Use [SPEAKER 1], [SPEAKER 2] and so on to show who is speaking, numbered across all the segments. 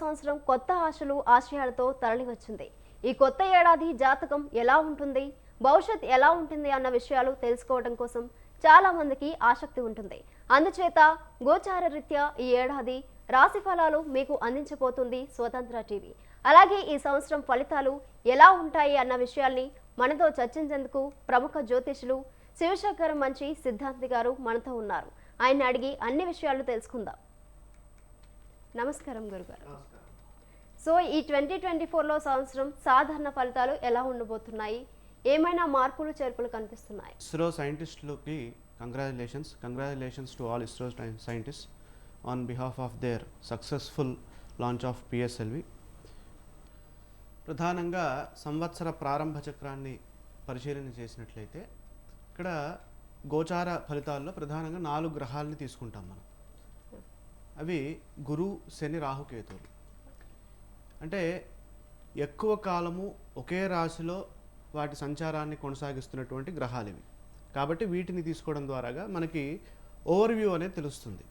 [SPEAKER 1] సంవత్సరం కొత్త ఆశలు ఆశయాలతో తరలివచ్చింది. ఈ కొత్త ఏడాది జాతకం ఎలా ఉంటుంది భవిష్యత్ ఎలా ఉంటుంది అన్న విషయాలు తెలుసుకోవడం కోసం చాలా మందికి ఆసక్తి ఉంటుంది. అందుచేత గోచార రీత్యా ఈ ఏడాది రాశి ఫలాలు మీకు అందించబోతుంది స్వతంత్ర టీవీ. అలాగే ఈ సంవత్సరం ఫలితాలు ఎలా ఉంటాయి అన్న విషయాల్ని మనతో చర్చించేందుకు ప్రముఖ జ్యోతిషులు శివశంకర్ మంచి సిద్ధాంతి గారు మనతో ఉన్నారు. ఆయన అడిగి అన్ని విషయాలు తెలుసుకుందాం. నమస్కారం గురుగారు. సో ఈ ట్వంటీ ట్వంటీ ఫోర్లో సంవత్సరం సాధారణ ఫలితాలు ఎలా ఉండబోతున్నాయి? ఏమైనా మార్పులు చేర్పులు కనిపిస్తున్నాయి?
[SPEAKER 2] ISRO సైంటిస్టులకి congratulations congratulations to all ISRO scientist on behalf of their successful launch of PSLV ప్రధానంగా సంవత్సర ప్రారంభ చక్రాన్ని పరిశీలన చేసినట్లయితే ఇక్కడ గోచార ఫలితాల్లో ప్రధానంగా నాలుగు గ్రహాలని తీసుకుంటాం మనం. అవి గురు శని రాహుకేతువులు అంటే ఎక్కువ కాలము ఒకే రాశిలో వాటి సంచారాన్ని కొనసాగిస్తున్నటువంటి గ్రహాలు ఇవి. కాబట్టి వీటిని తీసుకోవడం ద్వారాగా మనకి ఓవర్వ్యూ అనేది తెలుస్తుంది.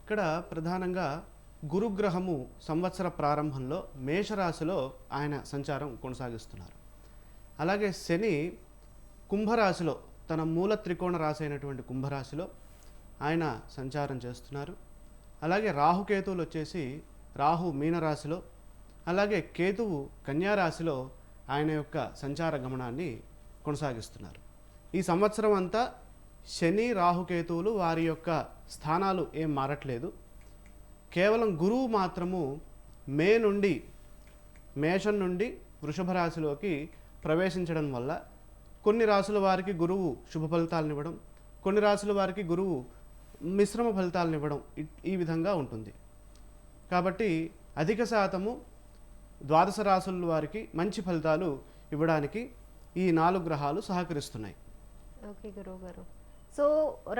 [SPEAKER 2] ఇక్కడ ప్రధానంగా గురుగ్రహము సంవత్సర ప్రారంభంలో మేషరాశిలో ఆయన సంచారం కొనసాగిస్తున్నారు. అలాగే శని కుంభరాశిలో తన మూల త్రికోణ రాశి అయినటువంటి కుంభరాశిలో ఆయన సంచారం చేస్తున్నారు. అలాగే రాహుకేతువులు వచ్చేసి రాహు మీనరాశిలో అలాగే కేతువు కన్యారాశిలో ఆయన యొక్క సంచార గమనాన్ని కొనసాగిస్తున్నారు. ఈ సంవత్సరం అంతా శని రాహుకేతువులు వారి యొక్క స్థానాలు ఏం మారట్లేదు. కేవలం గురువు మాత్రము మే నుండి మేషం నుండి వృషభ రాశిలోకి ప్రవేశించడం వల్ల కొన్ని రాసుల వారికి గురువు శుభ ఫలితాలను ఇవ్వడం కొన్ని రాసుల వారికి గురువు మిశ్రమ ఫలితాలను ఇవ్వడం ఈ విధంగా ఉంటుంది. కాబట్టి అధిక శాతము ద్వాదశ రాసుల వారికి మంచి ఫలితాలు ఇవ్వడానికి ఈ నాలుగు గ్రహాలు సహకరిస్తున్నాయి.
[SPEAKER 1] ఓకే గురువు గారు సో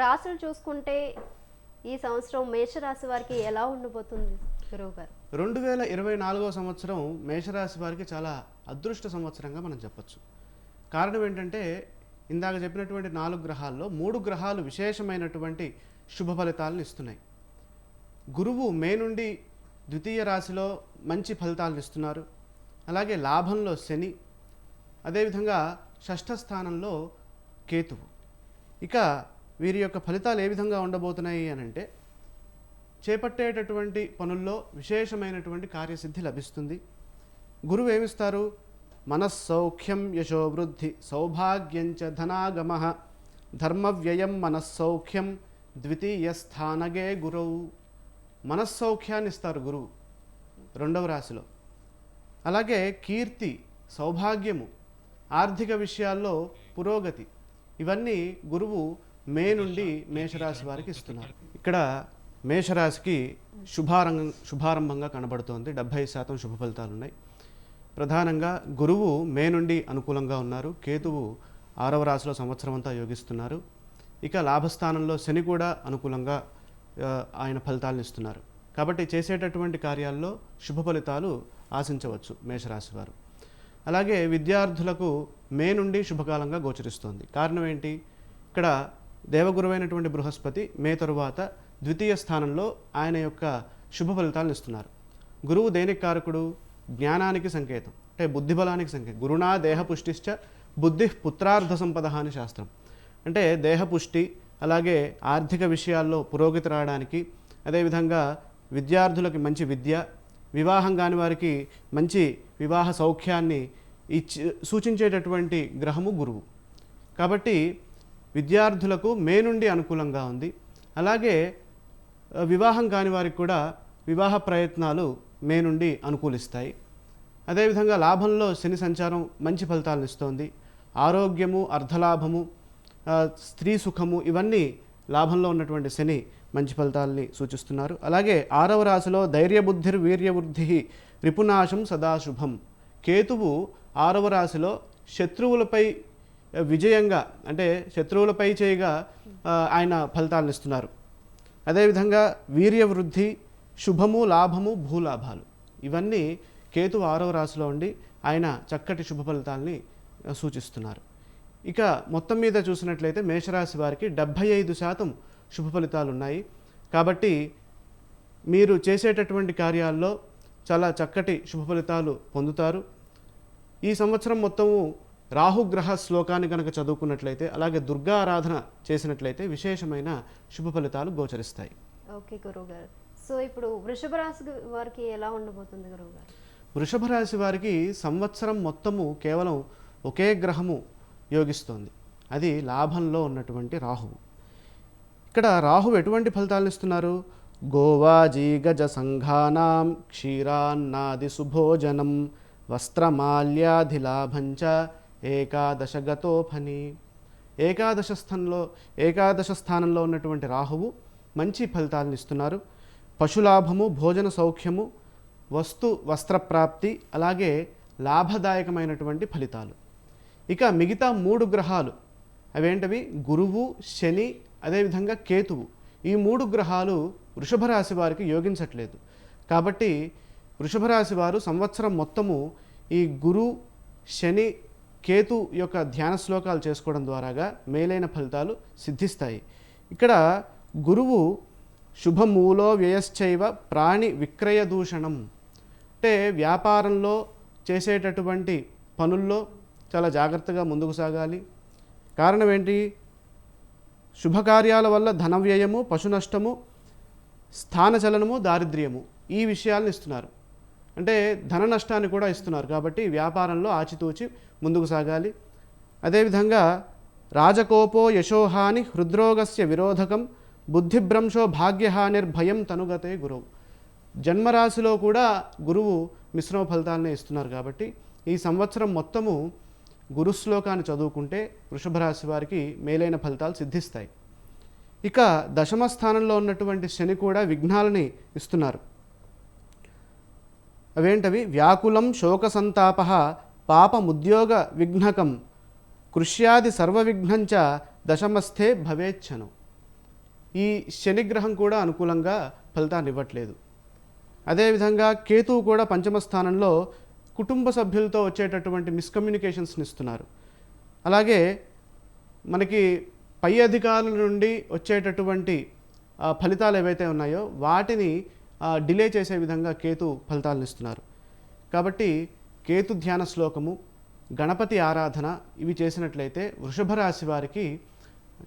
[SPEAKER 1] రాశులు చూసుకుంటే ఈ సంవత్సరం మేషరాశి వారికి ఎలా ఉండబోతుంది గురువు గారు
[SPEAKER 2] రెండు వేల ఇరవై నాలుగవ సంవత్సరం మేషరాశి వారికి చాలా అదృష్ట సంవత్సరంగా మనం చెప్పొచ్చు. కారణం ఏంటంటే ఇందాక చెప్పినటువంటి నాలుగు గ్రహాల్లో మూడు గ్రహాలు విశేషమైనటువంటి శుభ ఫలితాలను ఇస్తున్నాయి. గురువు మే నుండి ద్వితీయ రాశిలో మంచి ఫలితాలను ఇస్తున్నారు. అలాగే లాభంలో శని అదేవిధంగా షష్ఠ స్థానంలో కేతువు. ఇక వీరి యొక్క ఫలితాలు ఏ విధంగా ఉండబోతున్నాయి అని అంటే చేపట్టేటటువంటి పనుల్లో విశేషమైనటువంటి కార్యసిద్ధి లభిస్తుంది. గురువు ఏమిస్తారు? మనస్సౌఖ్యం యశోవృద్ధి సౌభాగ్యంచ ధనాగమ ధర్మవ్యయం మనస్సౌఖ్యం ద్వితీయ స్థానగే గురువు మనస్సౌఖ్యాన్ని ఇస్తారు గురువు రెండవ రాశిలో. అలాగే కీర్తి సౌభాగ్యము ఆర్థిక విషయాల్లో పురోగతి ఇవన్నీ గురువు మే నుండి మేషరాశి వారికి ఇస్తున్నారు. ఇక్కడ మేషరాశికి శుభారంగం శుభారంభంగా కనబడుతోంది. డెబ్భై శాతం శుభ ఫలితాలు ఉన్నాయి. ప్రధానంగా గురువు మే నుండి అనుకూలంగా ఉన్నారు. కేతువు ఆరవ రాశిలో సంవత్సరం అంతా యోగిస్తున్నారు. ఇక లాభస్థానంలో శని కూడా అనుకూలంగా ఆయన ఫలితాలను ఇస్తున్నారు. కాబట్టి చేసేటటువంటి కార్యాల్లో శుభ ఫలితాలు ఆశించవచ్చు మేషరాశి వారు. అలాగే విద్యార్థులకు మే నుండి శుభకాలంగా గోచరిస్తోంది. కారణం ఏంటి? ఇక్కడ దేవగురువైనటువంటి బృహస్పతి మే తరువాత ద్వితీయ స్థానంలో ఆయన యొక్క శుభ ఫలితాలను ఇస్తున్నారు. గురువు దేనికి కారకుడు? జ్ఞానానికి సంకేతం. అంటే బుద్ధిబలానికి సంకేతం. గురుణా దేహ పుష్టిశ్చ బుద్ధి పుత్రార్థ సంపద అని శాస్త్రం. అంటే దేహపుష్టి అలాగే ఆర్థిక విషయాల్లో పురోగతి రావడానికి అదేవిధంగా విద్యార్థులకి మంచి విద్య వివాహం కాని వారికి మంచి వివాహ సౌఖ్యాన్ని ఇచ్చి సూచించేటటువంటి గ్రహము గురువు. కాబట్టి విద్యార్థులకు మే నుండి అనుకూలంగా ఉంది. అలాగే వివాహం కాని వారికి కూడా వివాహ ప్రయత్నాలు మే నుండి అనుకూలిస్తాయి. అదేవిధంగా లాభంలో శని సంచారం మంచి ఫలితాలను ఇస్తోంది. ఆరోగ్యము అర్ధలాభము స్త్రీ సుఖము ఇవన్నీ లాభంలో ఉన్నటువంటి శని మంచి ఫలితాలని సూచిస్తున్నారు. అలాగే ఆరవ రాశిలో ధైర్యబుద్ధిర్ వీర్యవృద్ధి రిపునాశం సదాశుభం. కేతువు ఆరవ రాశిలో శత్రువులపై విజయంగా అంటే శత్రువులపై చేయగా ఆయన ఫలితాలను ఇస్తున్నారు. అదేవిధంగా వీర్యవృద్ధి శుభము లాభము భూలాభాలు ఇవన్నీ కేతు ఆరవ రాశిలో ఉండి ఆయన చక్కటి శుభ ఫలితాలని సూచిస్తున్నారు. ఇక మొత్తం మీద చూసినట్లయితే మేషరాశి వారికి డెబ్భై ఐదు శాతం శుభ ఫలితాలు ఉన్నాయి. కాబట్టి మీరు చేసేటటువంటి కార్యాల్లో చాలా చక్కటి శుభ ఫలితాలు పొందుతారు. ఈ సంవత్సరం మొత్తము రాహుగ్రహ శ్లోకాన్ని కనుక చదువుకున్నట్లయితే అలాగే దుర్గా ఆరాధన చేసినట్లయితే విశేషమైన శుభ ఫలితాలు గోచరిస్తాయి.
[SPEAKER 1] ఓకే గురువు గారు సో ఇప్పుడు వృషభ రాశి వారికి ఎలా ఉండబోతుంది గురువు గారు
[SPEAKER 2] వృషభ రాశి వారికి సంవత్సరం మొత్తము కేవలం ఒకే గ్రహము యోగిస్తోంది అది లాభంలో ఉన్నటువంటి రాహువు. ఇక్కడ రాహువు ఎటువంటి ఫలితాలను ఇస్తున్నారు? గోవాజీ గజ సంఘానాం క్షీరాన్నాది సుభోజనం వస్త్రమాల్యాధిలాభంచ ఏకాదశగతో గతోఫని ఏకాదశ స్థానంలో ఏకాదశ స్థానంలో ఉన్నటువంటి రాహువు మంచి ఫలితాలను ఇస్తున్నారు. పశులాభము భోజన సౌఖ్యము వస్తు వస్త్రప్రాప్తి అలాగే లాభదాయకమైనటువంటి ఫలితాలు. ఇక మిగతా మూడు గ్రహాలు అవేంటవి? గురువు శని అదేవిధంగా కేతువు. ఈ మూడు గ్రహాలు వృషభ రాశి వారికి యోగించట్లేదు. కాబట్టి వృషభ రాశి వారు సంవత్సరం మొత్తము ఈ గురు శని కేతు యొక్క ధ్యాన శ్లోకాలు చేసుకోవడం ద్వారాగా మేలైన ఫలితాలు సిద్ధిస్తాయి. ఇక్కడ గురువు శుభమూలో వ్యయశ్చైవ ప్రాణి విక్రయ దూషణం అంటే వ్యాపారంలో చేసేటటువంటి పనుల్లో చాలా జాగ్రత్తగా ముందుకు సాగాలి. కారణం ఏంటి? శుభకార్యాల వల్ల ధన వ్యయము పశు నష్టము స్థానచలనము దారిద్ర్యము ఈ విషయాలను ఇస్తున్నారు. అంటే ధన నష్టాన్ని కూడా ఇస్తున్నారు కాబట్టి వ్యాపారంలో ఆచితూచి ముందుకు సాగాలి. అదేవిధంగా రాజకోపో యశోహాని హృద్రోగస్య విరోధకం బుద్ధిభ్రంశో భాగ్యహానిర్భయం తనుగతే గురువు. జన్మరాశిలో కూడా గురువు మిశ్రమ ఫలితాలనే ఇస్తున్నారు కాబట్టి ఈ సంవత్సరం మొత్తము గురుశ్లోకాన్ని చదువుకుంటే వృషభ రాశి వారికి మేలైన ఫలితాలు సిద్ధిస్తాయి. ఇక దశమ స్థానంలో ఉన్నటువంటి శని కూడా విఘ్నాలని ఇస్తున్నారు. అవేంటవి? వ్యాకులం శోక సంతాప పాపముద్యోగ విఘ్నకం కృష్యాది సర్వవిఘ్నంచ దశమస్థే భవేచ్ఛను ఈ శనిగ్రహం కూడా అనుకూలంగా ఫలితాన్ని ఇవ్వట్లేదు. అదేవిధంగా కేతువు కూడా పంచమ స్థానంలో కుటుంబ సభ్యులతో వచ్చేటటువంటి మిస్కమ్యూనికేషన్స్ని ఇస్తున్నారు అలాగే మనకి పై అధికారుల నుండి వచ్చేటటువంటి ఫలితాలు ఏవైతే ఉన్నాయో వాటిని డిలే చేసే విధంగా కేతు ఫలితాలను ఇస్తున్నారు కాబట్టి కేతు ధ్యాన శ్లోకము గణపతి ఆరాధన ఇవి చేసినట్లయితే వృషభ రాశి వారికి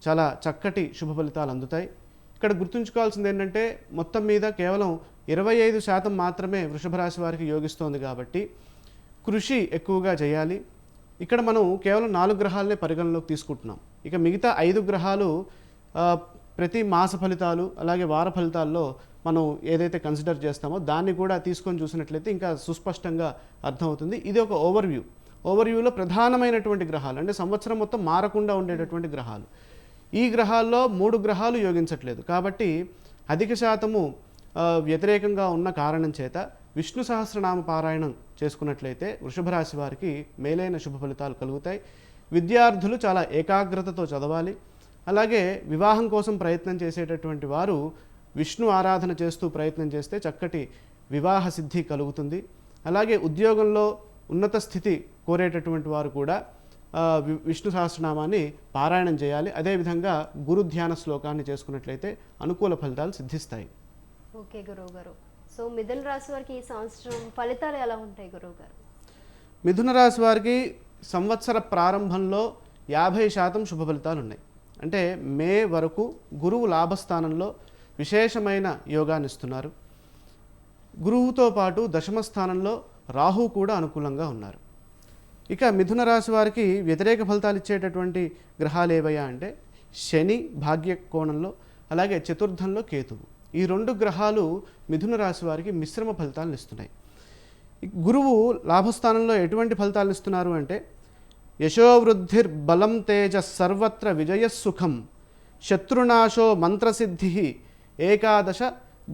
[SPEAKER 2] చాలా చక్కటి శుభ ఫలితాలు అందుతాయి. ఇక్కడ గుర్తుంచుకోవాల్సింది ఏంటంటే మొత్తం మీద కేవలం ఇరవై ఐదు శాతం మాత్రమే వృషభ రాశి వారికి యోగిస్తోంది కాబట్టి కృషి ఎక్కువగా చేయాలి. ఇక్కడ మనం కేవలం నాలుగు గ్రహాలనే పరిగణలోకి తీసుకుంటున్నాం. ఇక మిగతా ఐదు గ్రహాలు ప్రతి మాస ఫలితాలు అలాగే వార ఫలితాల్లో మనం ఏదైతే కన్సిడర్ చేస్తామో దాన్ని కూడా తీసుకొని చూసినట్లయితే ఇంకా సుస్పష్టంగా అర్థమవుతుంది. ఇది ఒక ఓవర్వ్యూ. ఓవర్వ్యూలో ప్రధానమైనటువంటి గ్రహాలు అంటే సంవత్సరం మొత్తం మారకుండా ఉండేటటువంటి గ్రహాలు. ఈ గ్రహాల్లో మూడు గ్రహాలు యోగించట్లేదు. కాబట్టి అధిక శాతము వ్యతిరేకంగా ఉన్న కారణం చేత విష్ణు సహస్రనామ పారాయణం చేసుకున్నట్లయితే వృషభ రాశి వారికి మేలైన శుభ ఫలితాలు కలుగుతాయి. విద్యార్థులు చాలా ఏకాగ్రతతో చదవాలి. అలాగే వివాహం కోసం ప్రయత్నం చేసేటటువంటి వారు విష్ణు ఆరాధన చేస్తూ ప్రయత్నం చేస్తే చక్కటి వివాహ సిద్ధి కలుగుతుంది. అలాగే ఉద్యోగంలో ఉన్నత స్థితి కోరేటటువంటి వారు కూడా వి- విష్ణు సహస్రనామాన్ని పారాయణం చేయాలి. అదేవిధంగా గురు ధ్యాన శ్లోకాన్ని చేసుకున్నట్లయితే అనుకూల ఫలితాలు సిద్ధిస్తాయి.
[SPEAKER 1] ఓకే గురువు గారు. సో మిథున రాశి వారికి ఈ సంవత్సరం ఫలితాలు ఎలా ఉంటాయి గురువు గారు
[SPEAKER 2] మిథున రాశి వారికి సంవత్సర ప్రారంభంలో యాభై శాతం శుభ ఫలితాలు ఉన్నాయి. అంటే మే వరకు గురువు లాభస్థానంలో విశేషమైన యోగాన్ని ఇస్తున్నారు. గురువుతో పాటు దశమ స్థానంలో రాహు కూడా అనుకూలంగా ఉన్నారు. ఇక మిథున రాశి వారికి వ్యతిరేక ఫలితాలు ఇచ్చేటటువంటి గ్రహాలు ఏవయ్యా అంటే శని భాగ్య కోణంలో అలాగే చతుర్థంలో కేతువు. ఈ రెండు గ్రహాలు మిథున రాశి వారికి మిశ్రమ ఫలితాలను ఇస్తున్నాయి. గురువు లాభస్థానంలో ఎటువంటి ఫలితాలు ఇస్తున్నారు అంటే యశోవృద్ధిర్ బలం తేజ సర్వత్ర విజయసుఖం శత్రునాశో మంత్రసిద్ధి ఏకాదశ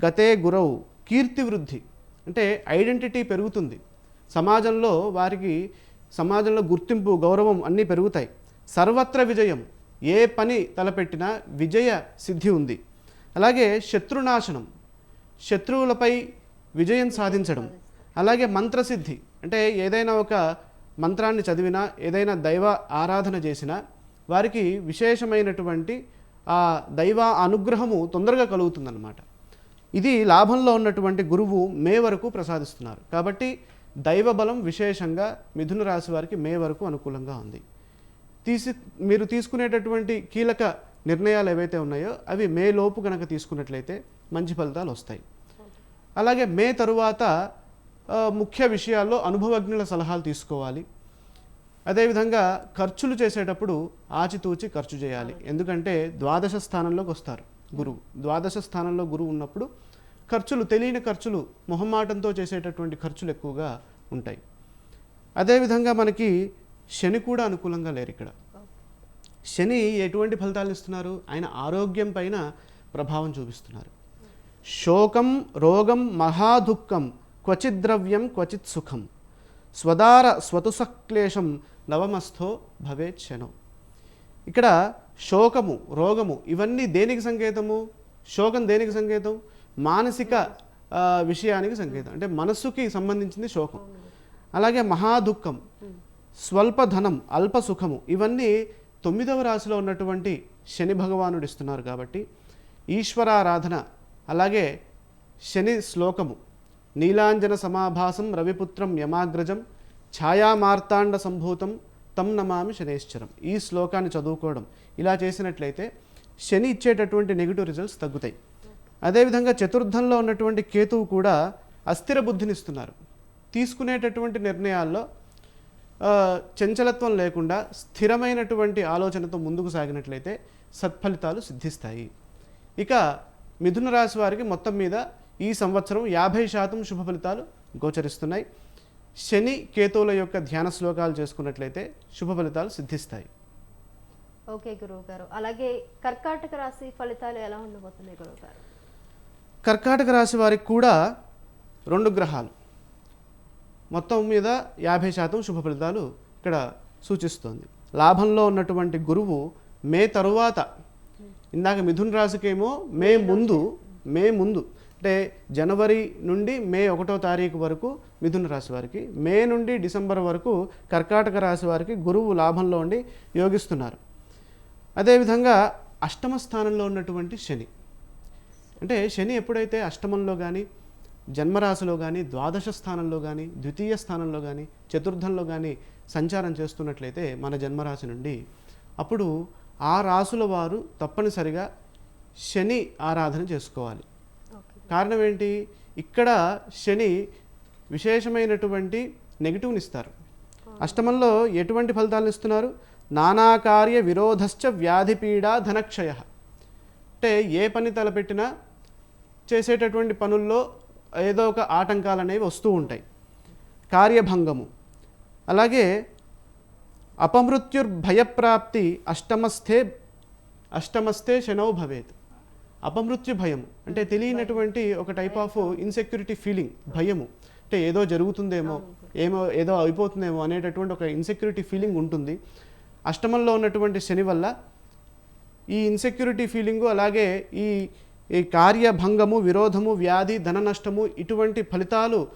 [SPEAKER 2] గతే గురౌ కీర్తి వృద్ధి. అంటే ఐడెంటిటీ పెరుగుతుంది. సమాజంలో వారికి సమాజంలో గుర్తింపు గౌరవం అన్నీ పెరుగుతాయి. సర్వత్ర విజయం ఏ పని తలపెట్టినా విజయ సిద్ధి ఉంది. అలాగే శత్రునాశనం శత్రువులపై విజయం సాధించడం అలాగే మంత్రసిద్ధి. అంటే ఏదైనా ఒక మంత్రాన్ని చదివినా ఏదైనా దైవ ఆరాధన చేసినా వారికి విశేషమైనటువంటి ఆ దైవ అనుగ్రహము తొందరగా కలుగుతుందన్నమాట. ఇది లాభంలో ఉన్నటువంటి గురువు మే వరకు ప్రసాదిస్తున్నారు. కాబట్టి దైవ బలం విశేషంగా మిథున రాశి వారికి మే వరకు అనుకూలంగా ఉంది. తీసి మీరు తీసుకునేటటువంటి కీలక నిర్ణయాలు ఏవైతే ఉన్నాయో అవి మే లోపు కనుక తీసుకున్నట్లయితే మంచి ఫలితాలు వస్తాయి. అలాగే మే తరువాత ముఖ్య విషయాల్లో అనుభవజ్ఞుల సలహాలు తీసుకోవాలి. అదేవిధంగా ఖర్చులు చేసేటప్పుడు ఆచితూచి ఖర్చు చేయాలి. ఎందుకంటే ద్వాదశ స్థానంలోకి వస్తారు గురువు. ద్వాదశ స్థానంలో గురువు ఉన్నప్పుడు ఖర్చులు తెలియని ఖర్చులు మొహమాటంతో చేసేటటువంటి ఖర్చులు ఎక్కువగా ఉంటాయి. అదేవిధంగా మనకి శని కూడా అనుకూలంగా లేరు ఇక్కడ. శని ఎటువంటి ఫలితాలు ఇస్తున్నారు? ఆయన ఆరోగ్యం పైన ప్రభావం చూపిస్తున్నారు. శోకం రోగం మహాదుఃఖం క్వచిత్ ద్రవ్యం క్వచిత్ సుఖం. స్వదార స్వతుసక్లేశం నవమస్థో భవేత్ శనం. ఇక్కడ శోకము రోగము ఇవన్నీ దేనికి సంకేతము? శోకం దేనికి సంకేతం? మానసిక విషయానికి సంకేతం. అంటే మనస్సుకి సంబంధించింది శోకం. అలాగే మహాదుఃఖం స్వల్ప ధనం అల్ప సుఖము ఇవన్నీ తొమ్మిదవ రాశిలో ఉన్నటువంటి శని భగవానుడు ఇస్తున్నారు కాబట్టి ఈశ్వరారాధన అలాగే శని శ్లోకము నీలాంజన సమాభాసం రవిపుత్రం యమాగ్రజం ఛాయామార్తాండ సంభూతం తం నమామి శనేశ్వరం. ఈ శ్లోకాన్ని చదువుకోవడం. ఇలా చేసినట్లయితే శని ఇచ్చేటటువంటి నెగిటివ్ రిజల్ట్స్ తగ్గుతాయి. అదేవిధంగా చతుర్థంలో ఉన్నటువంటి కేతువు కూడా అస్థిర బుద్ధినిస్తున్నారు తీసుకునేటటువంటి నిర్ణయాల్లో చంచలత్వం లేకుండా స్థిరమైనటువంటి ఆలోచనతో ముందుకు సాగినట్లయితే సత్ఫలితాలు సిద్ధిస్తాయి. ఇక మిథున రాశి వారికి మొత్తం మీద ఈ సంవత్సరం యాభై శాతం శుభ ఫలితాలు గోచరిస్తున్నాయి. శని కేతువుల యొక్క ధ్యాన శ్లోకాలు చేసుకున్నట్లయితే శుభ ఫలితాలు సిద్ధిస్తాయి.
[SPEAKER 1] ఓకే గురువు గారు అలాగే కర్కాటక రాశి ఫలితాలు ఎలా ఉండబోతున్నాయి గురువు గారు
[SPEAKER 2] కర్కాటక రాశి వారికి కూడా రెండు గ్రహాలు. మొత్తం మీద యాభై శాతం శుభ ఫలితాలు ఇక్కడ సూచిస్తోంది. లాభంలో ఉన్నటువంటి గురువు మే తరువాత ఇందాక మిథున్ రాశికేమో మే ముందు మే ముందు అంటే జనవరి నుండి మే ఒకటో తారీఖు వరకు మిథున రాశి వారికి మే నుండి డిసెంబర్ వరకు కర్కాటక రాశి వారికి గురువు లాభంలో ఉండి యోగిస్తున్నారు. అదేవిధంగా అష్టమ స్థానంలో ఉన్నటువంటి శని అంటే శని ఎప్పుడైతే అష్టమంలో కానీ జన్మరాశిలో కానీ ద్వాదశ స్థానంలో కానీ ద్వితీయ స్థానంలో కానీ చతుర్థంలో కానీ సంచారం చేస్తున్నట్లయితే మన జన్మరాశి నుండి అప్పుడు ఆ రాసుల వారు తప్పనిసరిగా శని ఆరాధన చేసుకోవాలి. కారణం ఏంటి? ఇక్కడ శని విశేషమైనటువంటి నెగిటివ్ని ఇస్తారు. అష్టమంలో ఎటువంటి ఫలితాలను ఇస్తున్నారు? నానాకార్య విరోధశ్చ వ్యాధిపీడ ధనక్షయ. అంటే ఏ పని తలపెట్టినా చేసేటటువంటి పనుల్లో ఏదో ఒక ఆటంకాలు అనేవి వస్తూ ఉంటాయి. కార్యభంగము. అలాగే అపమృత్యుర్భయప్రాప్తి అష్టమస్థే అష్టమస్థే శనౌ భవేత్. అపమృత్యు భయం అంటే తెలియనటువంటి ఒక టైప్ ఆఫ్ ఇన్సెక్యూరిటీ ఫీలింగ్ భయము. అంటే ఏదో జరుగుతుందేమో ఏమో ఏదో అయిపోతుందేమో అనేటటువంటి ఒక ఇన్సెక్యూరిటీ ఫీలింగ్ ఉంటుంది. అష్టమంలో ఉన్నటువంటి శని వల్ల ఈ ఇన్సెక్యూరిటీ ఫీలింగు అలాగే ఈ ఈ కార్యభంగము విరోధము వ్యాధి ధన నష్టము ఇటువంటి ఫలితాలు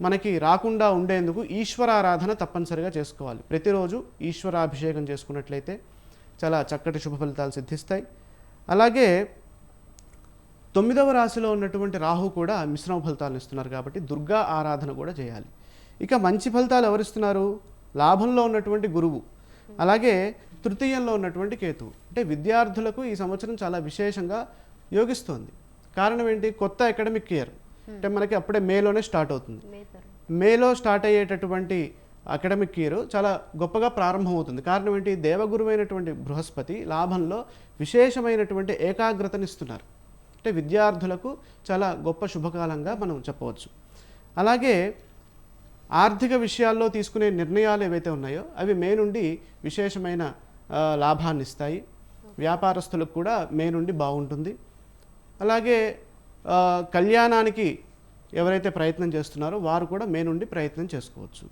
[SPEAKER 2] మనకి రాకుండా ఉండేందుకు ఈశ్వరారాధన తప్పనిసరిగా చేసుకోవాలి. ప్రతిరోజు ఈశ్వరాభిషేకం చేసుకున్నట్లయితే చాలా చక్కటి శుభ ఫలితాలు సిద్ధిస్తాయి. అలాగే తొమ్మిదవ రాశిలో ఉన్నటువంటి రాహు కూడా మిశ్రమ ఫలితాలను ఇస్తున్నారు కాబట్టి దుర్గా ఆరాధన కూడా చేయాలి. ఇక మంచి ఫలితాలు ఎవరిస్తున్నారు లాభంలో ఉన్నటువంటి గురువు. అలాగే తృతీయంలో ఉన్నటువంటి కేతువు. అంటే విద్యార్థులకు ఈ సంవత్సరం చాలా విశేషంగా యోగిస్తోంది. కారణం ఏంటి? కొత్త అకాడమిక్ ఇయర్. అంటే మనకి అప్పుడే మేలోనే స్టార్ట్ అవుతుంది. మేలో స్టార్ట్ అయ్యేటటువంటి అకాడమిక్ ఇయర్ చాలా గొప్పగా ప్రారంభమవుతుంది. కారణం ఏంటి? దేవగురువైనటువంటి బృహస్పతి లాభంలో విశేషమైనటువంటి ఏకాగ్రతనిస్తున్నారు అంటే విద్యార్థులకు చాలా గొప్ప శుభకాలంగా మనం చెప్పవచ్చు. అలాగే ఆర్థిక విషయాల్లో తీసుకునే నిర్ణయాలు ఏవైతే ఉన్నాయో అవి మే నుండి విశేషమైన లాభాన్ని ఇస్తాయి. వ్యాపారస్తులకు కూడా మే నుండి బాగుంటుంది. అలాగే కళ్యాణానికి ఎవరైతే ప్రయత్నం చేస్తున్నారో వారు కూడా మే నుండి ప్రయత్నం చేసుకోవచ్చు.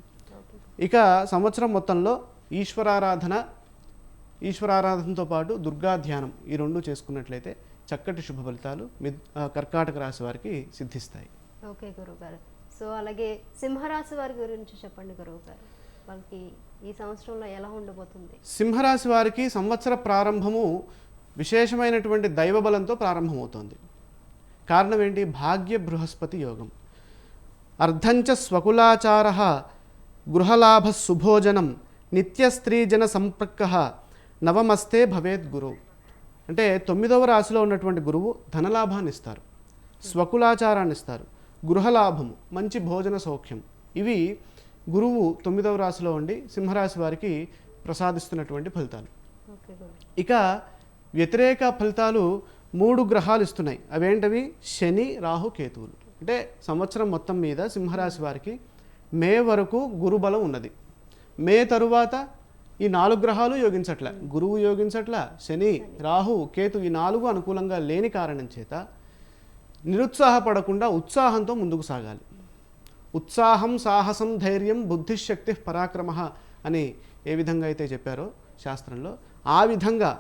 [SPEAKER 2] ఇక సంవత్సరం మొత్తంలో ఈశ్వరారాధన ఈశ్వరారాధనతో పాటు దుర్గా ధ్యానం ఈ రెండు చేసుకున్నట్లయితే చక్కటి శుభ ఫలితాలు కర్కాటక రాశి వారికి సిద్ధిస్తాయి.
[SPEAKER 1] ఓకే గురువు గారు సో అలాగే సింహరాశి వారి గురించి చెప్పండి గురువు గారు వాళ్ళకి ఈ సంవత్సరంలో ఎలా ఉండబోతుంది?
[SPEAKER 2] సింహరాశి వారికి సంవత్సర ప్రారంభము విశేషమైనటువంటి దైవ బలంతో ప్రారంభమవుతోంది. కారణం ఏంటి? భాగ్య బృహస్పతి యోగం. అర్ధంచ స్వకులాచార గృహలాభ సుభోజనం నిత్య స్త్రీజన సంపర్క నవమస్తే భవేద్ గురువు అంటే తొమ్మిదవ రాశిలో ఉన్నటువంటి గురువు ధనలాభాన్ని ఇస్తారు. స్వకులాచారాన్ని ఇస్తారు. గృహలాభము మంచి భోజన సౌఖ్యం. ఇవి గురువు తొమ్మిదవ రాశిలో ఉండి సింహరాశి వారికి ప్రసాదిస్తున్నటువంటి ఫలితాలు. ఇక వ్యతిరేక ఫలితాలు మూడు గ్రహాలు ఇస్తున్నాయి. అవేంటవి? శని రాహు కేతువులు. అంటే సంవత్సరం మొత్తం మీద సింహరాశి వారికి మే వరకు గురుబలం ఉన్నది. మే తరువాత ఈ నాలుగు గ్రహాలు యోగించట్ల. గురువు యోగించట్ల శని రాహు కేతు ఈ నాలుగు అనుకూలంగా లేని కారణం చేత నిరుత్సాహపడకుండా ఉత్సాహంతో ముందుకు సాగాలి. ఉత్సాహం సాహసం ధైర్యం బుద్ధిశక్తి పరాక్రమ అని ఏ విధంగా అయితే చెప్పారో శాస్త్రంలో ఆ విధంగా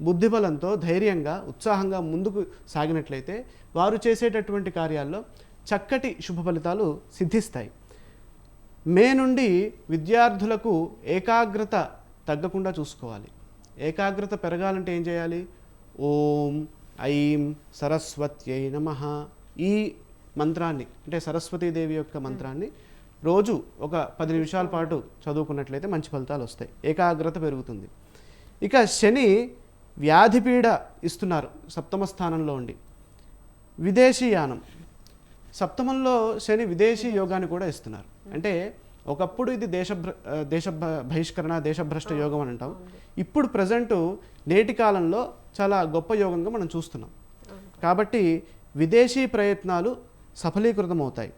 [SPEAKER 2] బుద్ధిబలంతో ధైర్యంగా ఉత్సాహంగా ముందుకు సాగినట్లయితే వారు చేసేటటువంటి కార్యాల్లో చక్కటి శుభ ఫలితాలు సిద్ధిస్తాయి. మే నుండి విద్యార్థులకు ఏకాగ్రత తగ్గకుండా చూసుకోవాలి. ఏకాగ్రత పెరగాలంటే ఏం చేయాలి? ఓం ఐం సరస్వత్యై నమ ఈ మంత్రాన్ని అంటే సరస్వతీదేవి యొక్క మంత్రాన్ని రోజు ఒక పది నిమిషాల పాటు చదువుకున్నట్లయితే మంచి ఫలితాలు వస్తాయి. ఏకాగ్రత పెరుగుతుంది. ఇక శని వ్యాధిపీడ ఇస్తున్నారు సప్తమ స్థానంలో ఉండి. విదేశీయానం సప్తమంలో శని విదేశీ యోగాన్ని కూడా ఇస్తున్నారు. అంటే ఒకప్పుడు ఇది దేశ దేశ బహిష్కరణ దేశభ్రష్ట యోగం అని అంటాం. ఇప్పుడు ప్రజెంట్ నేటి కాలంలో చాలా గొప్ప యోగంగా మనం చూస్తున్నాం. కాబట్టి విదేశీ ప్రయత్నాలు సఫలీకృతం అవుతాయి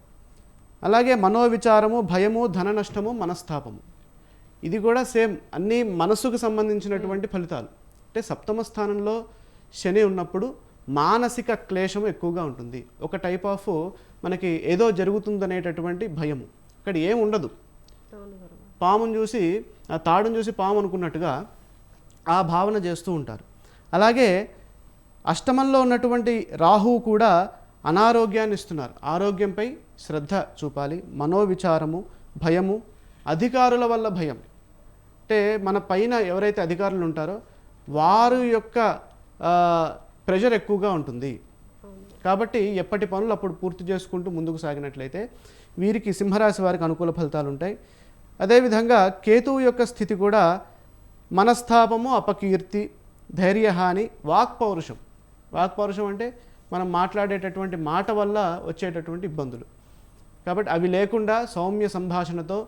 [SPEAKER 2] అలాగే మనోవిచారము భయము ధన నష్టము మనస్తాపము. ఇది కూడా సేమ్ అన్నీ మనసుకు సంబంధించినటువంటి ఫలితాలు. అంటే సప్తమ స్థానంలో శని ఉన్నప్పుడు మానసిక క్లేశము ఎక్కువగా ఉంటుంది. ఒక టైప్ ఆఫ్ మనకి ఏదో జరుగుతుందనేటటువంటి భయము. ఇక్కడ ఏం ఉండదు. పామును చూసి ఆ తాడును చూసి పాము అనుకున్నట్టుగా ఆ భావన చేస్తూ ఉంటారు. అలాగే అష్టమంలో ఉన్నటువంటి రాహువు కూడా అనారోగ్యాన్ని ఇస్తున్నారు. ఆరోగ్యంపై శ్రద్ధ చూపాలి. మనోవిచారము భయము అధికారుల వల్ల భయం. అంటే మన పైన ఎవరైతే అధికారులు ఉంటారో వారి యొక్క ప్రెషర్ ఎక్కువగా ఉంటుంది. కాబట్టి ఎప్పటి పనులు అప్పుడు పూర్తి చేసుకుంటూ ముందుకు సాగినట్లయితే వీరికి సింహరాశి వారికి అనుకూల ఫలితాలు ఉంటాయి. అదేవిధంగా కేతువు యొక్క స్థితి కూడా మనస్తాపము అపకీర్తి ధైర్యహాని వాక్ పౌరుషం. వాక్ పౌరుషం అంటే మనం మాట్లాడేటటువంటి మాట వల్ల వచ్చేటటువంటి ఇబ్బందులు. కాబట్టి అవి లేకుండా సౌమ్య సంభాషణతో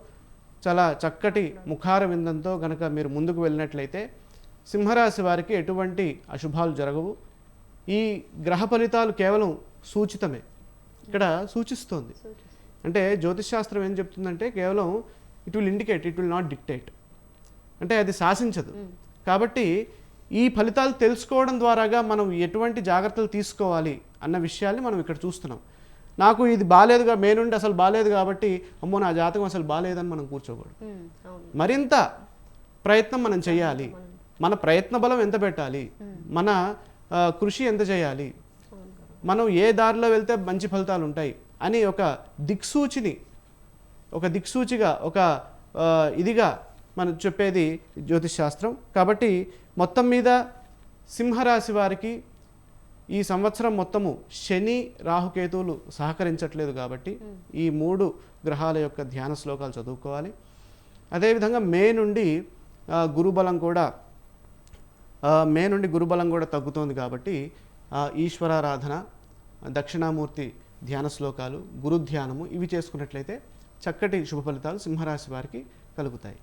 [SPEAKER 2] చాలా చక్కటి ముఖార విందంతో గనక మీరు ముందుకు వెళ్ళినట్లయితే సింహరాశి వారికి ఎటువంటి అశుభాలు జరగవు. ఈ గ్రహ ఫలితాలు కేవలం సూచితమే. ఇక్కడ సూచిస్తోంది. అంటే జ్యోతిష్ శాస్త్రం ఏం చెప్తుందంటే కేవలం it will indicate it will not dictate. అంటే అది శాసించదు. కాబట్టి ఈ ఫలితాలు తెలుసుకోవడం ద్వారాగా మనం ఎటువంటి జాగ్రత్తలు తీసుకోవాలి అన్న విషయాల్ని మనం ఇక్కడ చూస్తున్నాం. నాకు ఇది బాగాలేదుగా మే నుండి అసలు బాగాలేదు కాబట్టి అమ్మో నా జాతకం అసలు బాగాలేదని మనం కూర్చోకూడదు. మరింత ప్రయత్నం మనం చేయాలి. మన ప్రయత్న బలం ఎంత పెట్టాలి? మన కృషి ఎంత చేయాలి? మనం ఏ దారిలో వెళ్తే మంచి ఫలితాలు ఉంటాయి? అని ఒక దిక్సూచిని ఒక దిక్సూచిగా ఒక ఇదిగా మనం చెప్పేది జ్యోతిష్ శాస్త్రం. కాబట్టి మొత్తం మీద సింహరాశి వారికి ఈ సంవత్సరం మొత్తము శని రాహుకేతువులు సహకరించట్లేదు కాబట్టి ఈ మూడు గ్రహాల యొక్క ధ్యాన శ్లోకాలు చదువుకోవాలి. అదేవిధంగా మే నుండి గురుబలం కూడా మే నుండి గురుబలం కూడా తగ్గుతోంది కాబట్టి ఈశ్వరారాధన దక్షిణామూర్తి ధ్యాన శ్లోకాలు గురు ధ్యానము ఇవి చేసుకున్నట్లయితే చక్కటి శుభ ఫలితాలు సింహరాశి వారికి కలుగుతాయి.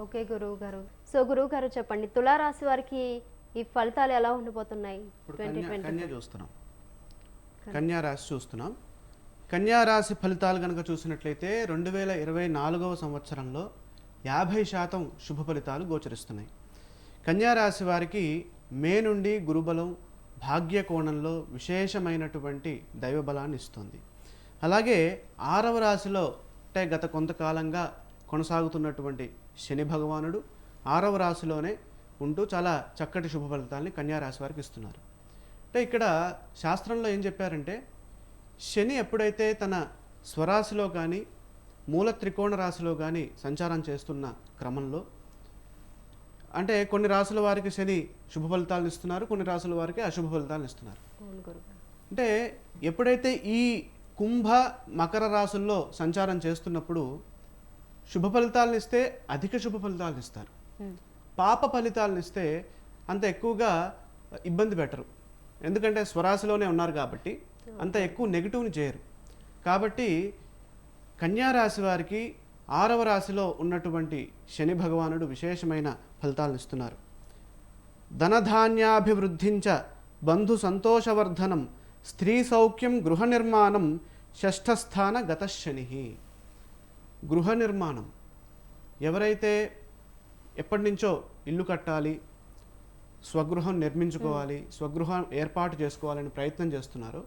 [SPEAKER 1] ఓకే గురువు గారు సో గురువు గారు చెప్పండి తులారాశి వారికి ఈ ఫలితాలు ఎలా ట్వంటీ
[SPEAKER 2] కన్యా చూస్తున్నాం. కన్యా. రాశి చూస్తున్నాం. కన్యా రాశి ఫలితాలు కనుక చూసినట్లయితే రెండు వేల ఇరవై నాలుగవ సంవత్సరంలో యాభై శాతం శుభ ఫలితాలు గోచరిస్తున్నాయి. కన్యారాశి వారికి మే నుండి గురుబలం భాగ్య కోణంలో విశేషమైనటువంటి దైవబలాన్ని ఇస్తుంది. అలాగే ఆరవ రాశిలో అంటే గత కొంతకాలంగా కొనసాగుతున్నటువంటి శని భగవానుడు ఆరవ రాశిలోనే ఉంటూ చాలా చక్కటి శుభ ఫలితాలని కన్యారాశి వారికి ఇస్తున్నారు. అంటే ఇక్కడ శాస్త్రంలో ఏం చెప్పారంటే శని ఎప్పుడైతే తన స్వరాశిలో కానీ మూల త్రికోణ రాశిలో కానీ సంచారం చేస్తున్న క్రమంలో అంటే కొన్ని రాసుల వారికి శని శుభ ఫలితాలను ఇస్తున్నారు కొన్ని రాసుల వారికి అశుభ ఫలితాలను ఇస్తున్నారు. అంటే ఎప్పుడైతే ఈ కుంభ మకర రాసుల్లో సంచారం చేస్తున్నప్పుడు శుభ ఫలితాలను ఇస్తే అధిక శుభ ఫలితాలను ఇస్తారు. పాప ఫలితాలను ఇస్తే అంత ఎక్కువగా ఇబ్బంది పెట్టరు. ఎందుకంటే స్వరాశిలోనే ఉన్నారు కాబట్టి అంత ఎక్కువ నెగిటివ్ని చేయరు. కాబట్టి కన్యా రాశి వారికి ఆరవ రాశిలో ఉన్నటువంటి శని భగవానుడు విశేషమైన ఫలితాలను ఇస్తున్నారు. ధనధాన్యాభివృద్ధించ బంధు సంతోషవర్ధనం స్త్రీ సౌఖ్యం గృహ నిర్మాణం షష్ఠస్థాన గతశని గృహ నిర్మాణం. ఎవరైతే ఎప్పటి నుంచో ఇల్లు కట్టాలి స్వగృహం నిర్మించుకోవాలి స్వగృహం ఏర్పాటు చేసుకోవాలని ప్రయత్నం చేస్తున్నారో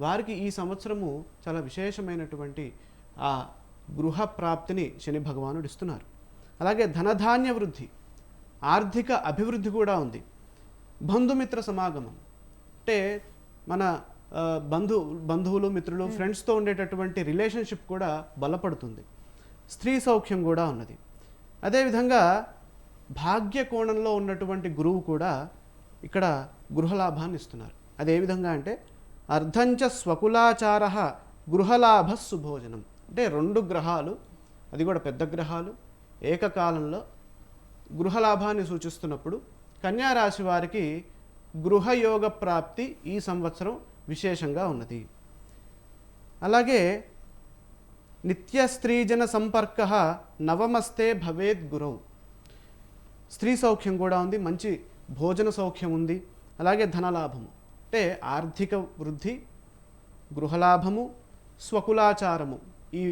[SPEAKER 2] వారికి ఈ సంవత్సరము చాలా విశేషమైనటువంటి ఆ గృహ ప్రాప్తిని శని భగవానుడు ఇస్తున్నారు. అలాగే ధనధాన్య వృద్ధి ఆర్థిక అభివృద్ధి కూడా ఉంది. బంధుమిత్ర సమాగమం అంటే మన బంధు బంధువులు మిత్రులు ఫ్రెండ్స్తో ఉండేటటువంటి రిలేషన్షిప్ కూడా బలపడుతుంది. స్త్రీ సౌఖ్యం కూడా ఉన్నది. అదేవిధంగా భాగ్య కోణంలో ఉన్నటువంటి గురువు కూడా ఇక్కడ గృహలాభాన్ని ఇస్తున్నారు. అది విధంగా అంటే అర్ధంచ స్వకులాచార గృహలాభ సుభోజనం. అంటే రెండు గ్రహాలు అది కూడా పెద్ద గ్రహాలు ఏకకాలంలో గృహలాభాన్ని సూచిస్తున్నప్పుడు కన్యా రాశి వారికి గృహయోగ ప్రాప్తి ఈ సంవత్సరం విశేషంగా ఉన్నది. అలాగే నిత్య స్త్రీజన సంపర్క నవమస్తే భవేద్ గురవు స్త్రీ సౌఖ్యం కూడా ఉంది మంచి భోజన సౌఖ్యం ఉంది అలాగే ధనలాభము. అంటే ఆర్థిక వృద్ధి గృహలాభము స్వకులాచారము. ఈ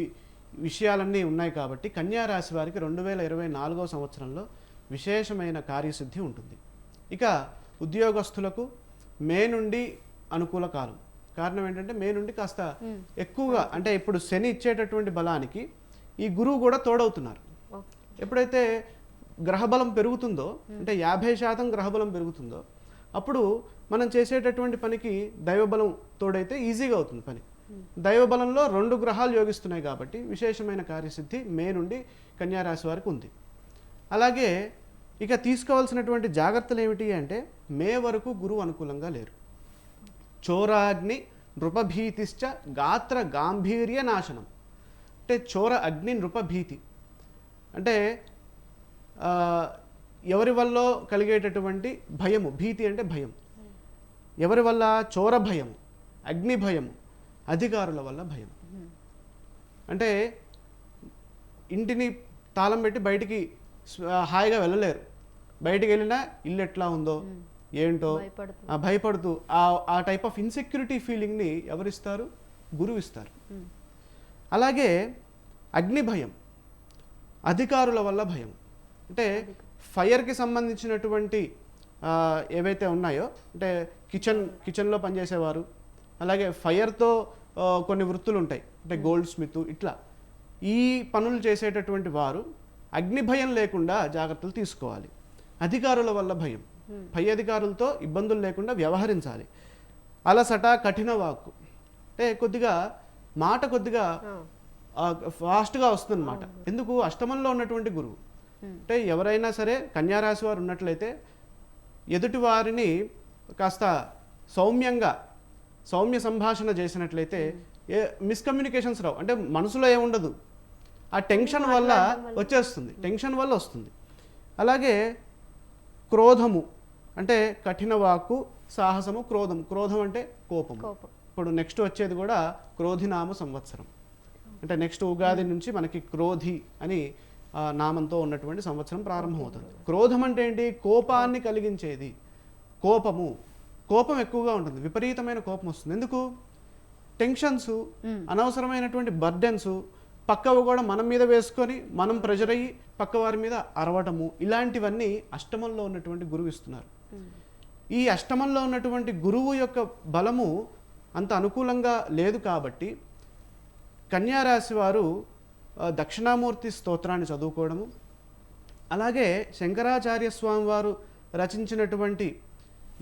[SPEAKER 2] విషయాలన్నీ ఉన్నాయి కాబట్టి కన్యా రాశి వారికి రెండు వేల ఇరవై నాలుగో సంవత్సరంలో విశేషమైన కార్యసిద్ధి ఉంటుంది. ఇక ఉద్యోగస్తులకు మే నుండి అనుకూల కాలం. కారణం ఏంటంటే మే నుండి కాస్త ఎక్కువగా అంటే ఇప్పుడు శని ఇచ్చేటటువంటి బలానికి ఈ గురువు కూడా తోడవుతున్నారు. ఎప్పుడైతే గ్రహబలం పెరుగుతుందో అంటే యాభై శాతం గ్రహబలం పెరుగుతుందో అప్పుడు మనం చేసేటటువంటి పనికి దైవబలం తోడైతే ఈజీగా అవుతుంది పని. దైవబలంలో రెండు గ్రహాలు యోగిస్తున్నాయి కాబట్టి విశేషమైన కార్యసిద్ధి మే నుండి కన్యారాశి వారికి ఉంది. అలాగే ఇక తీసుకోవాల్సినటువంటి జాగ్రత్తలు ఏమిటి అంటే మే వరకు గురువు అనుకూలంగా లేరు. చోరాగ్ని నృపభీతిశ్చ గాత్ర గాంభీర్య నాశనం. అంటే చోర అగ్ని నృపభీతి. అంటే ఎవరి వల్ల కలిగేటటువంటి భయము? భీతి అంటే భయం. ఎవరి వల్ల? చోర భయము అగ్ని భయము అధికారుల వల్ల భయం. అంటే ఇంటిని తాళం పెట్టి బయటికి హాయిగా వెళ్ళలేరు. బయటికి వెళ్ళినా ఇల్లు ఎట్లా ఉందో ఏంటో
[SPEAKER 1] భయపడుతూ.
[SPEAKER 2] ఆ ఆ టైప్ ఆఫ్ ఇన్సెక్యూరిటీ ఫీలింగ్ని ఎవరిస్తారు? గురువు ఇస్తారు. అలాగే అగ్ని భయం అధికారుల వల్ల భయం. అంటే ఫైర్కి సంబంధించినటువంటి ఏవైతే ఉన్నాయో అంటే కిచెన్ కిచెన్లో పనిచేసేవారు అలాగే ఫైర్తో కొన్ని వృత్తులు ఉంటాయి అంటే గోల్డ్ స్మిత్ ఇట్లా. ఈ పనులు చేసేటటువంటి వారు అగ్ని భయం లేకుండా జాగ్రత్తలు తీసుకోవాలి. అధికారుల వల్ల భయం. పై అధికారులతో ఇబ్బందులు లేకుండా వ్యవహరించాలి. అలసట కఠిన వాక్కు. అంటే కొద్దిగా మాట కొద్దిగా ఫాస్ట్గా వస్తుందన్నమాట. ఎందుకు? అష్టమంలో ఉన్నటువంటి గురువు. అంటే ఎవరైనా సరే కన్యారాశి వారు ఉన్నట్లయితే ఎదుటి వారిని కాస్త సౌమ్యంగా సౌమ్య సంభాషణ చేసినట్లయితే ఏ మిస్కమ్యూనికేషన్స్ రావు. అంటే మనసులో ఏముండదు ఆ టెన్షన్ వల్ల వచ్చేస్తుంది. టెన్షన్ వల్ల వస్తుంది. అలాగే క్రోధము. అంటే కఠిన వాక్కు సాహసము క్రోధం. క్రోధం అంటే కోపం. ఇప్పుడు నెక్స్ట్ వచ్చేది కూడా క్రోధినామ సంవత్సరం. అంటే నెక్స్ట్ ఉగాది నుంచి మనకి క్రోధి అని నామంతో ఉన్నటువంటి సంవత్సరం ప్రారంభమవుతుంది. క్రోధం అంటే ఏంటి? కోపాన్ని కలిగించేది. కోపము. కోపం ఎక్కువగా ఉంటుంది. విపరీతమైన కోపం వస్తుంది. ఎందుకు? టెన్షన్స్ అనవసరమైనటువంటి బర్డెన్స్ పక్కవి కూడా మనం మీద వేసుకొని మనం ప్రెజర్ అయ్యి పక్క వారి మీద అరవటము ఇలాంటివన్నీ అష్టమంలో ఉన్నటువంటి గురువు ఇస్తున్నారు. ఈ అష్టమంలో ఉన్నటువంటి గురువు యొక్క బలము అంత అనుకూలంగా లేదు కాబట్టి కన్యారాశి వారు దక్షిణామూర్తి స్తోత్రాన్ని చదువుకోవడము అలాగే శంకరాచార్య స్వామి వారు రచించినటువంటి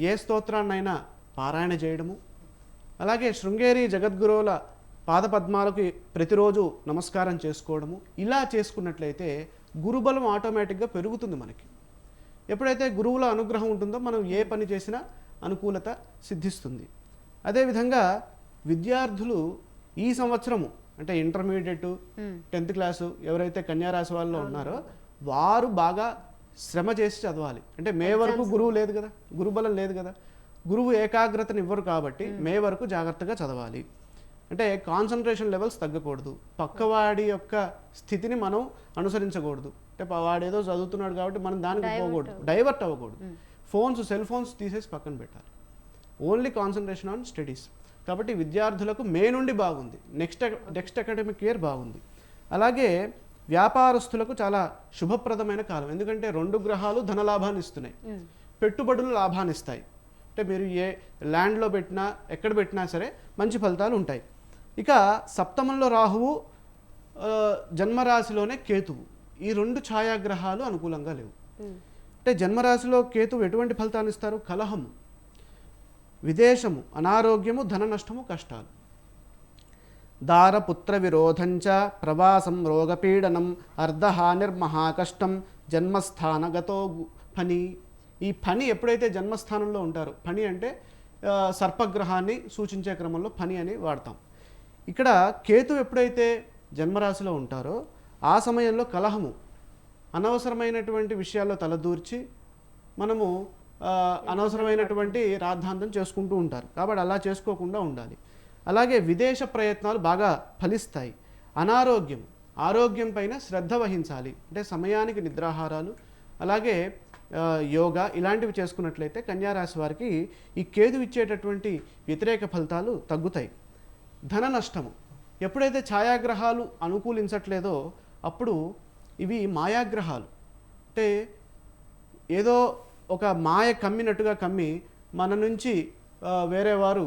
[SPEAKER 2] ఏ స్తోత్రాన్నైనా పారాయణ చేయడము. అలాగే శృంగేరి జగద్గురువుల పాదపద్మాలకు ప్రతిరోజు నమస్కారం చేసుకోవడము. ఇలా చేసుకున్నట్లయితే గురుబలం ఆటోమేటిక్గా పెరుగుతుంది మనకి. ఎప్పుడైతే గురువుల అనుగ్రహం ఉంటుందో మనం ఏ పని చేసినా అనుకూలత సిద్ధిస్తుంది. అదేవిధంగా విద్యార్థులు ఈ సంవత్సరము అంటే ఇంటర్మీడియట్ టెన్త్ క్లాసు ఎవరైతే కన్యారాశి వాళ్ళు ఉన్నారో వారు బాగా శ్రమ చేసి చదవాలి. అంటే మే వరకు గురువు లేదు కదా గురుబలం లేదు కదా. గురువు ఏకాగ్రతను ఇవ్వరు కాబట్టి మే వరకు జాగ్రత్తగా చదవాలి. అంటే కాన్సన్ట్రేషన్ లెవెల్స్ తగ్గకూడదు. పక్కవాడి యొక్క స్థితిని మనం అనుసరించకూడదు. అంటే వాడేదో చదువుతున్నాడు కాబట్టి మనం దానికి పోకూడదు. డైవర్ట్ అవ్వకూడదు. ఫోన్స్ సెల్ ఫోన్స్ తీసేసి పక్కన పెట్టాలి. ఓన్లీ కాన్సన్ట్రేషన్ ఆన్ స్టడీస్ కాబట్టి విద్యార్థులకు మే నుండి బాగుంది. నెక్స్ట్ నెక్స్ట్ అకాడమిక్ ఇయర్ బాగుంది. అలాగే వ్యాపారస్తులకు చాలా శుభప్రదమైన కాలం. ఎందుకంటే రెండు గ్రహాలు ధనలాభాన్ని ఇస్తున్నాయి. పెట్టుబడులు లాభాన్ని ఇస్తాయి. అంటే మీరు ఏ ల్యాండ్లో పెట్టినా ఎక్కడ పెట్టినా సరే మంచి ఫలితాలు ఉంటాయి. ఇక సప్తమంలో రాహువు జన్మరాశిలోనే కేతువు. ఈ రెండు ఛాయాగ్రహాలు అనుకూలంగా లేవు. అంటే జన్మరాశిలో కేతువు ఎటువంటి ఫలితాన్ని ఇస్తారు? కలహము విదేశము అనారోగ్యము ధన నష్టము కష్టాలు. దారపుత్ర విరోధంచ ప్రవాసం రోగపీడనం అర్ధహానిర్మహాకష్టం జన్మస్థానగతో ఫని ఈ ఫని ఎప్పుడైతే జన్మస్థానంలో ఉంటారో ఫని అంటే సర్పగ్రహాన్ని సూచించే క్రమంలో ఫని అని వాడతాం. ఇక్కడ కేతు ఎప్పుడైతే జన్మరాశిలో ఉంటారో ఆ సమయంలో కలహము అనవసరమైనటువంటి విషయాల్లో తలదూర్చి మనము అనవసరమైనటువంటి రాద్ధాంతం చేసుకుంటూ ఉంటారు. కాబట్టి అలా చేసుకోకుండా ఉండాలి. అలాగే విదేశ ప్రయత్నాలు బాగా ఫలిస్తాయి. అనారోగ్యం ఆరోగ్యం పైన శ్రద్ధ వహించాలి. అంటే సమయానికి నిద్రాహారాలు అలాగే యోగా ఇలాంటివి చేసుకున్నట్లయితే కన్యారాశి వారికి ఈ కేదు ఇచ్చేటటువంటి వ్యతిరేక ఫలితాలు తగ్గుతాయి. ధన నష్టము. ఎప్పుడైతే ఛాయాగ్రహాలు అనుకూలించట్లేదో అప్పుడు ఇవి మాయాగ్రహాలు. అంటే ఏదో ఒక మాయ కమ్మినట్టుగా కమ్మి మన నుంచి వేరే వారు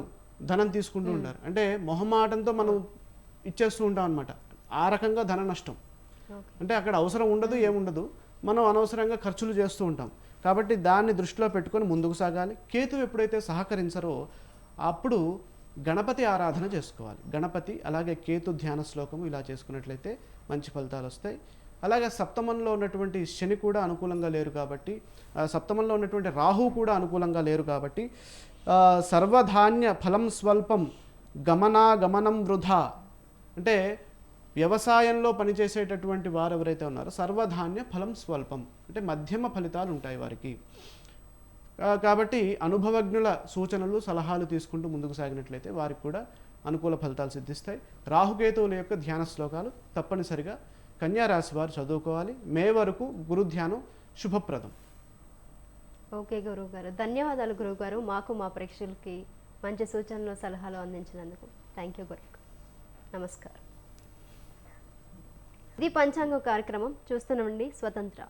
[SPEAKER 2] ధనం తీసుకుంటూ ఉంటారు. అంటే మొహమాటంతో మనం ఇచ్చేస్తూ ఉంటాం అనమాట ఆ రకంగా ధన నష్టం. అంటే అక్కడ అవసరం ఉండదు ఏముండదు మనం అనవసరంగా ఖర్చులు చేస్తూ ఉంటాం. కాబట్టి దాన్ని దృష్టిలో పెట్టుకొని ముందుకు సాగాలి. కేతు ఎప్పుడైతే సహకరించరో అప్పుడు గణపతి ఆరాధన చేసుకోవాలి. గణపతి అలాగే కేతు ధ్యాన శ్లోకము ఇలా చేసుకున్నట్లయితే మంచి ఫలితాలు వస్తాయి. అలాగే సప్తమంలో ఉన్నటువంటి శని కూడా అనుకూలంగా లేరు కాబట్టి సప్తమంలో ఉన్నటువంటి రాహు కూడా అనుకూలంగా లేరు కాబట్టి సర్వధాన్య ఫలం స్వల్పం గమనాగమనం వృధా. అంటే వ్యవసాయంలో పనిచేసేటటువంటి వారు ఎవరైతే ఉన్నారో సర్వధాన్య ఫలం స్వల్పం. అంటే మధ్యమ ఫలితాలు ఉంటాయి వారికి. కాబట్టి అనుభవజ్ఞుల సూచనలు సలహాలు తీసుకుంటూ ముందుకు సాగినట్లయితే వారికి కూడా అనుకూల ఫలితాలు సిద్ధిస్తాయి. రాహుకేతువుల యొక్క ధ్యాన శ్లోకాలు తప్పనిసరిగా కన్యారాశి వారు చదువుకోవాలి. మే వరకు గురు ధ్యానం శుభప్రదం.
[SPEAKER 1] ఓకే గురువు గారు ధన్యవాదాలు గురువు గారు మాకు మా ప్రేక్షకులకి మంచి సూచనలు సలహాలు అందించినందుకు. థ్యాంక్ యూ గురు నమస్కారం. ఇది పంచాంగ కార్యక్రమం. చూస్తున్నామండి. స్వతంత్ర.